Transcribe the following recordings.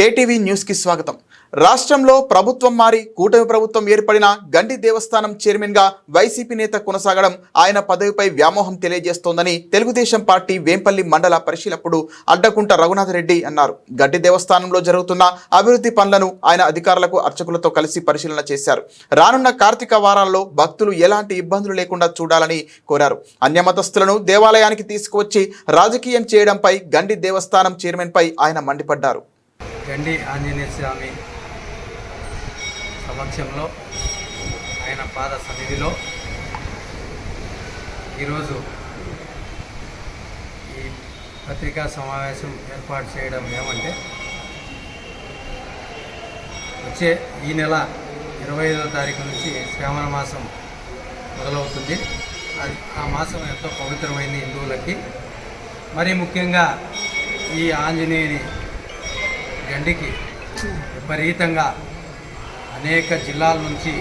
KTV న్యూస్కి స్వాగతం. రాష్ట్రంలో ప్రభుత్వం మారి కూటమి ప్రభుత్వం ఏర్పడిన గండి దేవస్థానం చైర్మన్గా వైసీపీ నేత కొనసాగడం ఆయన పదవిపై వ్యామోహం తెలియజేస్తోందని తెలుగుదేశం పార్టీ వేంపల్లి మండల పరిశీలకుడు అడ్డకుంట రఘునాథ్ రెడ్డి అన్నారు. గడ్డి దేవస్థానంలో జరుగుతున్న అభివృద్ధి పనులను ఆయన అధికారులకు అర్చకులతో కలిసి పరిశీలన చేశారు. రానున్న కార్తీక వారాల్లో భక్తులు ఎలాంటి ఇబ్బందులు లేకుండా చూడాలని కోరారు. అన్యమతస్థులను దేవాలయానికి తీసుకువచ్చి రాజకీయం చేయడంపై గండి దేవస్థానం చైర్మన్పై ఆయన మండిపడ్డారు. గండి ఆంజనేయ స్వామి సమక్షంలో ఆయన పాద సన్నిధిలో ఈరోజు ఈ పత్రికా సమావేశం ఏర్పాటు చేయడం ఏమంటే వచ్చే ఈ నెల ఇరవై తారీఖు నుంచి శ్రావణ మాసం మొదలవుతుంది. అది ఆ మాసం ఎంతో పవిత్రమైంది హిందువులకి. మరీ ముఖ్యంగా ఈ ఆంజనేయుని గండికి విపరీతంగా అనేక జిల్లాల నుంచి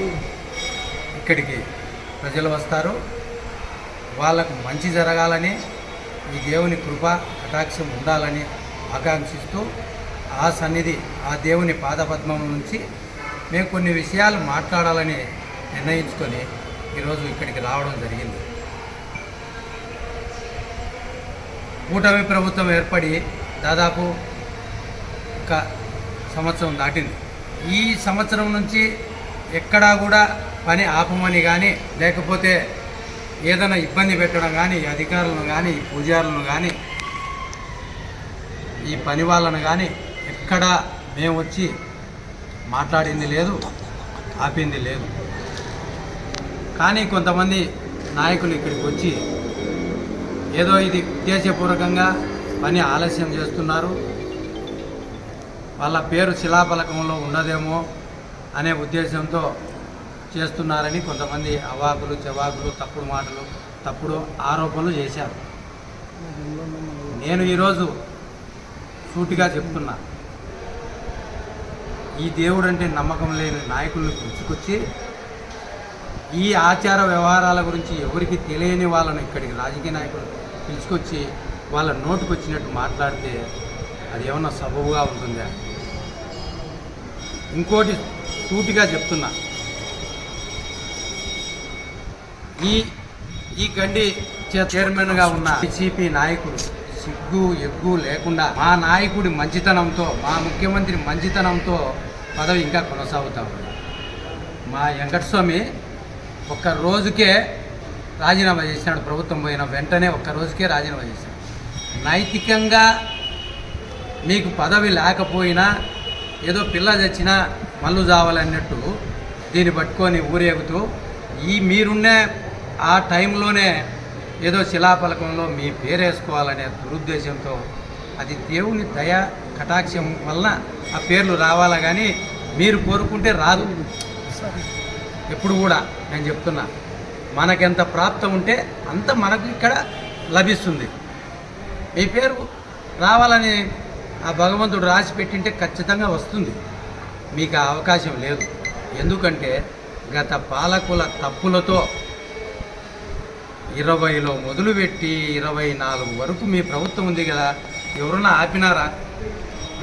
ఇక్కడికి ప్రజలు వస్తారు. వాళ్ళకు మంచి జరగాలని ఈ దేవుని కృప కటాక్షం ఉండాలని ఆకాంక్షిస్తూ ఆ సన్నిధి ఆ దేవుని పాదపద్మం నుంచి మేము కొన్ని విషయాలు మాట్లాడాలని నిర్ణయించుకొని ఈరోజు ఇక్కడికి రావడం జరిగింది. కూటమి ప్రభుత్వం ఏర్పడి దాదాపు ఒక సంవత్సరం దాటింది. ఈ సంవత్సరం నుంచి ఎక్కడా కూడా పని ఆపమని కానీ లేకపోతే ఏదైనా ఇబ్బంది పెట్టడం కానీ అధికారులను కానీ పూజారులను కానీ ఈ పని వాళ్ళను కానీ ఎక్కడా మేము వచ్చి మాట్లాడింది లేదు ఆపింది లేదు. కానీ కొంతమంది నాయకులు ఇక్కడికి వచ్చి ఏదో ఇది ఉద్దేశపూర్వకంగా పని ఆలస్యం చేస్తున్నారు. వాళ్ళ పేరు శిలాఫలకంలో ఉన్నదేమో అనే ఉద్దేశంతో చేస్తున్నారని కొంతమంది అవాకులు చవాకులు తప్పుడు మాటలు తప్పుడు ఆరోపణలు చేశారు. నేను ఈరోజు సూటిగా చెప్తున్నా. ఈ దేవుడు అంటే నమ్మకం లేని నాయకులను పిలుచుకొచ్చి ఈ ఆచార వ్యవహారాల గురించి ఎవరికి తెలియని వాళ్ళను ఇక్కడికి రాజకీయ నాయకులు పిలుచుకొచ్చి వాళ్ళ నోటుకు వచ్చినట్టు మాట్లాడితే అది ఏమన్నా సబబుగా ఉంటుందా? ఇంకోటి సూటిగా చెప్తున్నా. ఈ ఈ గండి చే- చైర్మన్గా ఉన్న బీజేపీ నాయకుడు సిగ్గు ఎగ్గు లేకుండా మా నాయకుడి మంచితనంతో మా ముఖ్యమంత్రి మంచితనంతో పదవి ఇంకా కొనసాగుతా ఉంది. మా వెంకటస్వామి ఒక్క రోజుకే రాజీనామా చేసినాడు ప్రభుత్వం పోయిన వెంటనే ఒక్క రోజుకే రాజీనామా చేశాడు. నైతికంగా మీకు పదవి లేకపోయినా ఏదో పిల్ల చచ్చినా మల్లు చావాలన్నట్టు దీన్ని పట్టుకొని ఊరేగుతూ ఈ మీరున్నే ఆ టైంలోనే ఏదో శిలాఫలకంలో మీ పేరేసుకోవాలనే దురుద్దేశంతో అది దేవుని దయ కటాక్షం వలన ఆ పేర్లు రావాలా కానీ మీరు కోరుకుంటే రాదు. ఎప్పుడు కూడా నేను చెప్తున్నా మనకెంత ప్రాప్తం ఉంటే అంత మనకు ఇక్కడ లభిస్తుంది. మీ పేరు రావాలని ఆ భగవంతుడు రాసి పెట్టింటే ఖచ్చితంగా వస్తుంది. మీకు ఆ అవకాశం లేదు. ఎందుకంటే గత పాలకుల తప్పులతో ఇరవైలో మొదలుపెట్టి ఇరవై నాలుగు వరకు మీ ప్రభుత్వం ఉంది కదా. ఎవరన్నా ఆపినారా?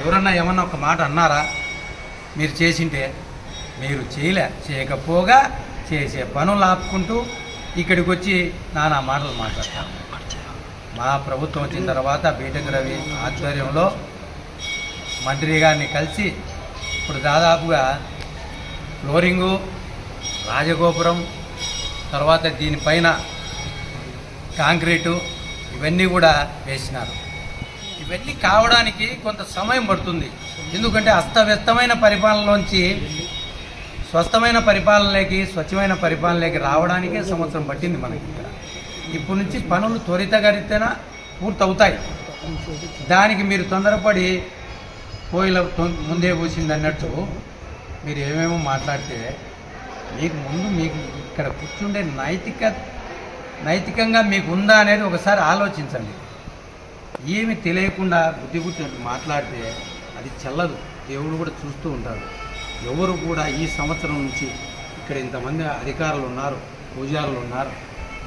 ఎవరన్నా ఏమన్నా ఒక మాట అన్నారా? మీరు చేసింటే మీరు చేయలే. చేయకపోగా చేసే పనులు ఆపుకుంటూ ఇక్కడికి వచ్చి నానా మాటలు మాట్లాడతాను మా ప్రభుత్వం వచ్చిన తర్వాత బీటెక్ రవి ఆధ్వర్యంలో మంత్రి గారిని కలిసి ఇప్పుడు దాదాపుగా ఫ్లోరింగు రాజగోపురం తర్వాత దీనిపైన కాంక్రీటు ఇవన్నీ కూడా వేసినారు. ఇవన్నీ కావడానికి కొంత సమయం పడుతుంది. ఎందుకంటే అస్తవ్యస్తమైన పరిపాలనలోంచి స్వస్థమైన పరిపాలనలోకి స్వచ్ఛమైన పరిపాలనలోకి రావడానికే సంవత్సరం పట్టింది మనకి ఇక్కడ. ఇప్పటి నుంచి పనులు త్వరితగరితేన పూర్తవుతాయి. దానికి మీరు తొందరపడి కోయిల ముందే పూసింది అన్నట్టు మీరు ఏమేమో మాట్లాడితే మీకు ముందు మీకు ఇక్కడ కూర్చుండే నైతిక నైతికంగా మీకు ఉందా అనేది ఒకసారి ఆలోచించండి. ఏమి తెలియకుండా బుద్ధి కూర్చున్నట్టు మాట్లాడితే అది చల్లదు. దేవుడు కూడా చూస్తూ ఉంటాడు. ఎవరు కూడా ఈ సంవత్సరం నుంచి ఇక్కడ ఇంతమంది అధికారులు ఉన్నారు పూజారులు ఉన్నారు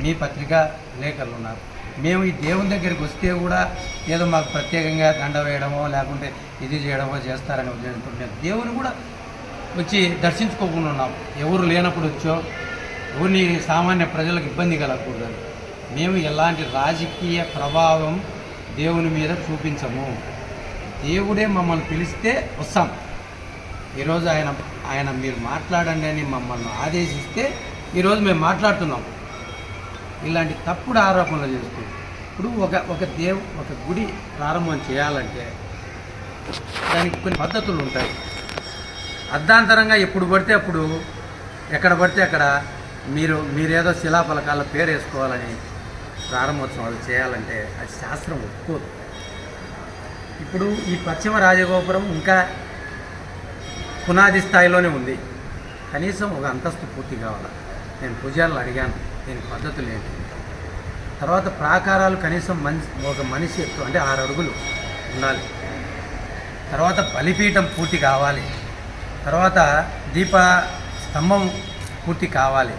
మీ పత్రికా విలేకరులు ఉన్నారు. మేము ఈ దేవుని దగ్గరికి వస్తే కూడా ఏదో మాకు ప్రత్యేకంగా దండ వేయడమో లేకుంటే ఇది చేయడమో చేస్తారని ఉద్దేశంతో మేము దేవుని కూడా వచ్చి దర్శించుకోకుండా ఉన్నాం. ఎవరు లేనప్పుడు వచ్చో ఎవరిని సామాన్య ప్రజలకు ఇబ్బంది కలగకూడదు. మేము ఎలాంటి రాజకీయ ప్రభావం దేవుని మీద చూపించము. దేవుడే మమ్మల్ని పిలిస్తే వస్తాం. ఈరోజు ఆయన ఆయన మీరు మాట్లాడండి అని మమ్మల్ని ఆదేశిస్తే ఈరోజు మేము మాట్లాడుతున్నాం. ఇలాంటి తప్పుడు ఆరోపణలు చేస్తూ ఇప్పుడు ఒక ఒక దేవు ఒక గుడి ప్రారంభం చేయాలంటే దానికి కొన్ని పద్ధతులు ఉంటాయి. అర్ధాంతరంగా ఎప్పుడు పడితే అప్పుడు ఎక్కడ పడితే అక్కడ మీరు మీరేదో శిలాఫలకాల పేరు వేసుకోవాలని ప్రారంభోత్సవాలు చేయాలంటే అది శాస్త్రం ఒప్పుకోదు. ఇప్పుడు ఈ పశ్చిమ రాజగోపురం ఇంకా పునాది స్థాయిలోనే ఉంది. కనీసం ఒక అంతస్తు పూర్తి కావాలి? నేను పూజారులు అడిగాను. దీనికి పద్ధతులు ఏంటి తర్వాత ప్రాకారాలు కనీసం మనిషి ఒక మనిషి ఎత్తు అంటే ఆరు అడుగులు ఉండాలి. తర్వాత బలిపీఠం పూర్తి కావాలి. తర్వాత దీప స్తంభం పూర్తి కావాలి.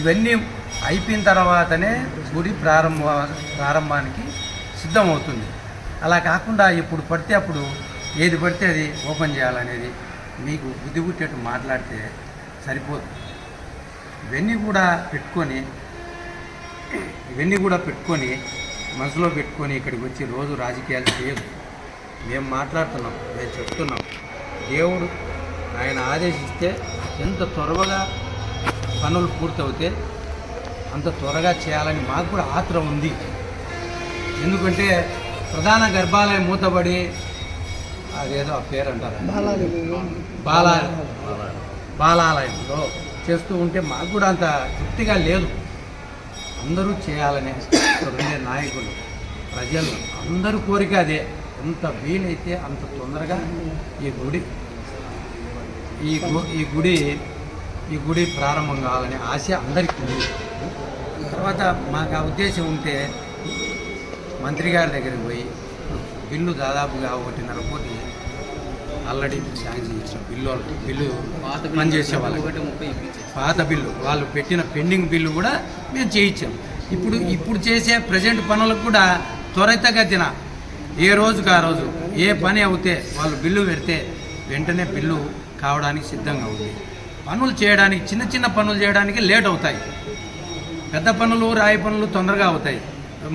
ఇవన్నీ అయిపోయిన తర్వాతనే గుడి ప్రారంభ ప్రారంభానికి సిద్ధమవుతుంది. అలా కాకుండా ఇప్పుడు పడితే అప్పుడు ఏది పడితే అది ఓపెన్ చేయాలనేది మీకు బుద్ధి పుట్టేట్టు మాట్లాడితే సరిపోదు. ఇవన్నీ కూడా పెట్టుకొని ఇవన్నీ కూడా పెట్టుకొని మనసులో పెట్టుకొని ఇక్కడికి వచ్చి రోజు రాజకీయాలు చేయదు మేము మాట్లాడుతున్నాం మేము చెప్తున్నాం. దేవుడు ఆయన ఆదేశిస్తే ఎంత త్వరగా పనులు పూర్తవుతే అంత త్వరగా చేయాలని మాకు కూడా ఆత్రం ఉంది. ఎందుకంటే ప్రధాన గర్భాలయం మూతబడి అదేదో ఆ పేరు అంటారు బాలా బాలాలయంలో చేస్తూ ఉంటే మాకు కూడా అంత తృప్తిగా లేదు. అందరూ చేయాలనే ఉండే నాయకులు ప్రజలు అందరూ కోరిక అదే. ఎంత వీలైతే అంత తొందరగా ఈ గుడి ఈ ఈ గుడి ఈ గుడి ప్రారంభం కావాలనే ఆశ అందరికీ ఉంది. తర్వాత మాకు ఆ ఉద్దేశం ఉంటే మంత్రి గారి దగ్గరికి పోయి బిల్లు దాదాపుగా ఒకటిన్నర కోటి ఆల్రెడీ శాంక్షన్ ఇచ్చిన బిల్లు బిల్లు పనిచేసే వాళ్ళకి. పాత బిల్లు వాళ్ళు పెట్టిన పెండింగ్ బిల్లు కూడా మేము చేయించాం. ఇప్పుడు ఇప్పుడు చేసే ప్రజెంట్ పనులకు కూడా త్వరితగతిన ఏ రోజుకు ఆ రోజు ఏ పని అవుతే వాళ్ళు బిల్లు పెడితే వెంటనే బిల్లు కావడానికి సిద్ధంగా ఉంది. పనులు చేయడానికి చిన్న చిన్న పనులు చేయడానికి లేట్ అవుతాయి. పెద్ద పనులు రాయి పనులు తొందరగా అవుతాయి.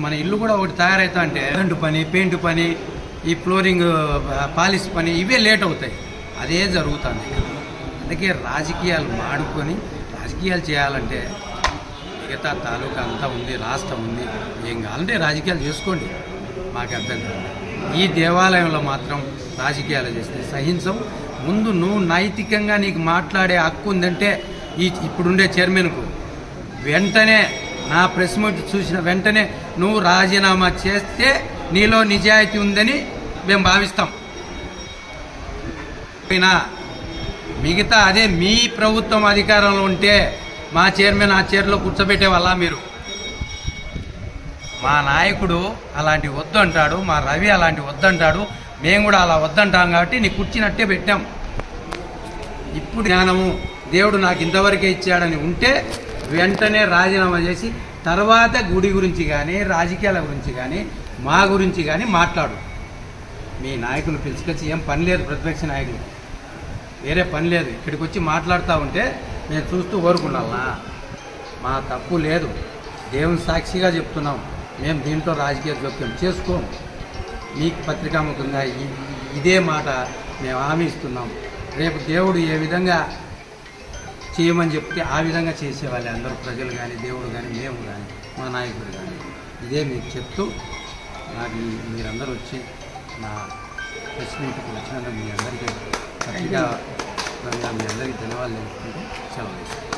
మన ఇల్లు కూడా ఒకటి తయారవుతా అంటే పెయింట్ పని పెయింట్ పని ఈ ఫ్లోరింగ్ పాలిష్ పని ఇవే లేట్ అవుతాయి. అదే జరుగుతుంది. అందుకే రాజకీయాలు మాడుకొని రాజకీయాలు చేయాలంటే మిగతా తాలూకా అంతా ఉంది రాష్ట్రం ఉంది. ఏం కావాలంటే రాజకీయాలు చేసుకోండి. మాకు అర్థం కాదు. ఈ దేవాలయంలో మాత్రం రాజకీయాలు చేస్తే సహించం. ముందు నువ్వు నైతికంగా నీకు మాట్లాడే హక్కు ఉందంటే ఈ ఇప్పుడుండే చైర్మన్కు వెంటనే నా ప్రెస్ మీట్ చూసిన వెంటనే నువ్వు రాజీనామా చేస్తే నీలో నిజాయితీ ఉందని మేము భావిస్తాం. అయినా మిగతా అదే మీ ప్రభుత్వం అధికారంలో ఉంటే మా చైర్మన్ ఆ చైర్లో కూర్చోబెట్టేవాళ్ళ మీరు? మా నాయకుడు అలాంటి వద్దంటాడు మా రవి అలాంటి వద్దంటాడు మేము కూడా అలా వద్దంటాం కాబట్టి నీ కూర్చున్నట్టే పెట్టాం. ఇప్పుడు జ్ఞానము దేవుడు నాకు ఇంతవరకే ఇచ్చాడని ఉంటే వెంటనే రాజీనామా చేసి తర్వాత గుడి గురించి కానీ రాజకీయాల గురించి కానీ మా గురించి కానీ మాట్లాడు. మీ నాయకులు పిలుచుకొచ్చి ఏం పని లేదు ప్రతిపక్ష నాయకులు. వేరే పని లేదు. ఇక్కడికి వచ్చి మాట్లాడుతూ ఉంటే మేము చూస్తూ ఊరుకున్నాలా మా తప్పు లేదు. దేవుని సాక్షిగా చెప్తున్నాం. మేము దీంట్లో రాజకీయ జోక్యం చేసుకోము మీకు పత్రికాముఖంగా ఇ- ఇదే మాట మేము హామీ ఇస్తున్నాం. రేపు దేవుడు ఏ విధంగా చేయమని చెప్తే ఆ విధంగా చేసేవాళ్ళు అందరూ. ప్రజలు కానీ దేవుడు కానీ మేము కానీ మా నాయకుడు కానీ ఇదే మీకు చెప్తూ నాకు మీరందరూ వచ్చి నా ప్రెస్ మీట్కి వచ్చినందుకు మీ అందరికీ పత్రికా మీ అందరికీ ధన్యవాదాలు తెలుపుకుంటూ సెలవు